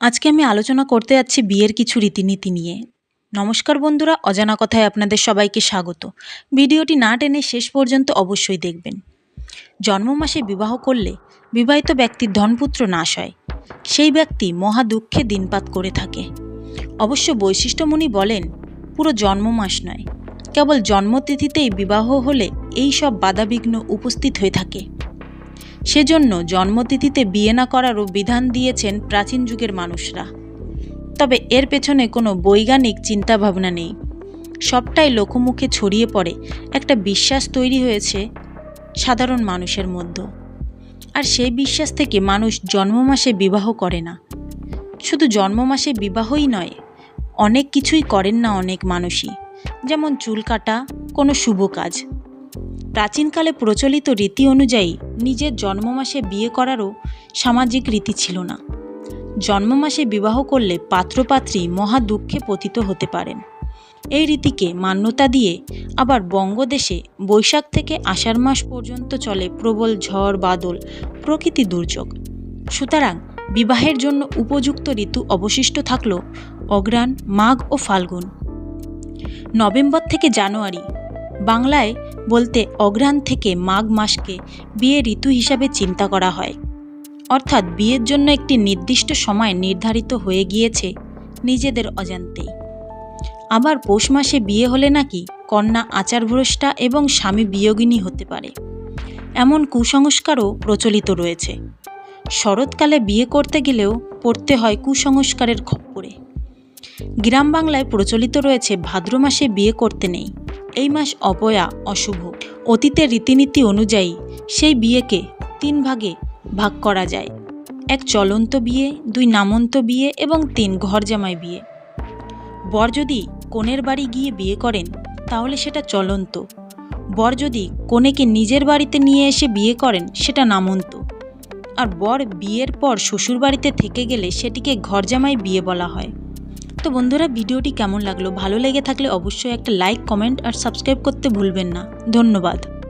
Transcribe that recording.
আজকে আমি আলোচনা করতে যাচ্ছি বিয়ের কিছু রীতিনীতি নিয়ে। নমস্কার বন্ধুরা, অজানা কথায় আপনাদের সবাইকে স্বাগত। ভিডিওটি না টেনে শেষ পর্যন্ত অবশ্যই দেখবেন। জন্ম মাসে বিবাহ করলে বিবাহিত ব্যক্তির ধনপুত্র নাশ হয়। সেই ব্যক্তি মহা দুঃখে দিনপাত করে থাকে। অবশ্য বৈশিষ্ট্যমণি বলেন, পুরো জন্ম মাস নয়। কেবল জন্মতিথিতেই বিবাহ হলে এই সব বাধাবিঘ্ন উপস্থিত হয়ে থাকে। সেজন্য জন্মতিথিতে বিয়ে না করারও বিধান দিয়েছেন প্রাচীন যুগের মানুষরা। তবে এর পেছনে কোনো বৈজ্ঞানিক চিন্তাভাবনা নেই। সবটাই লোকমুখে ছড়িয়ে পড়ে, একটা বিশ্বাস তৈরি হয়েছে সাধারণ মানুষের মধ্যে। আর সেই বিশ্বাস থেকে মানুষ জন্ম মাসে বিবাহ করে না। শুধু জন্ম মাসে বিবাহই নয়, অনেক কিছুই করেন না অনেক মানুষই। যেমন চুল কাটা, কোনো শুভ কাজ। প্রাচীনকালে প্রচলিত রীতি অনুযায়ী নিজের জন্মমাসে বিয়ে করারও সামাজিক রীতি ছিল না। জন্মমাসে বিবাহ করলে পাত্রপাত্রী মহা দুঃখে পতিত হতে পারেন। এই রীতিকে মান্যতা দিয়ে আবার বঙ্গদেশে বৈশাখ থেকে আষাঢ় মাস পর্যন্ত চলে প্রবল ঝড়, বাদল, প্রকৃতি দুর্যোগ। সুতরাং বিবাহের জন্য উপযুক্ত ঋতু অবশিষ্ট থাকল অগ্রাণ, মাঘ ও ফাল্গুন। নভেম্বর থেকে জানুয়ারি বাংলায় বলতে অঘ্রাণ থেকে মাঘ মাসকে বিয়ে ঋতু হিসাবে চিন্তা করা হয়। অর্থাৎ বিয়ের জন্য একটি নির্দিষ্ট সময় নির্ধারিত হয়ে গিয়েছে নিজেদের অজান্তেই। আবার পৌষ মাসে বিয়ে হলে নাকি কন্যা আচারভ্রষ্টা এবং স্বামী বিয়োগিনী হতে পারে। এমন কুসংস্কারও প্রচলিত রয়েছে। শরৎকালে বিয়ে করতে গেলেও পড়তে হয় কুসংস্কারের খপ্পরে। গ্রাম বাংলায় প্রচলিত রয়েছে ভাদ্র মাসে বিয়ে করতে নেই। এই মাস অপয়া অশুভ। অতীতের রীতিনীতি অনুযায়ী সেই বিয়েকে তিন ভাগে ভাগ করা যায়। এক চলন্ত বিয়ে, দুই নামন্ত বিয়ে এবং তিন ঘর জামাই বিয়ে। বর যদি কনের বাড়ি গিয়ে বিয়ে করেন, তাহলে সেটা চলন্ত। বর যদি কনেকে নিজের বাড়িতে নিয়ে এসে বিয়ে করেন, সেটা নামন্ত। আর বর বিয়ের পর শ্বশুর বাড়িতে থেকে গেলে সেটিকে ঘর জামাই বিয়ে বলা হয়। তো বন্ধুরা, ভিডিওটি কেমন লাগল? ভালো লেগে থাকলে অবশ্যই একটা লাইক কমেন্ট আর সাবস্ক্রাইব করতে ভুলবেন না। ধন্যবাদ।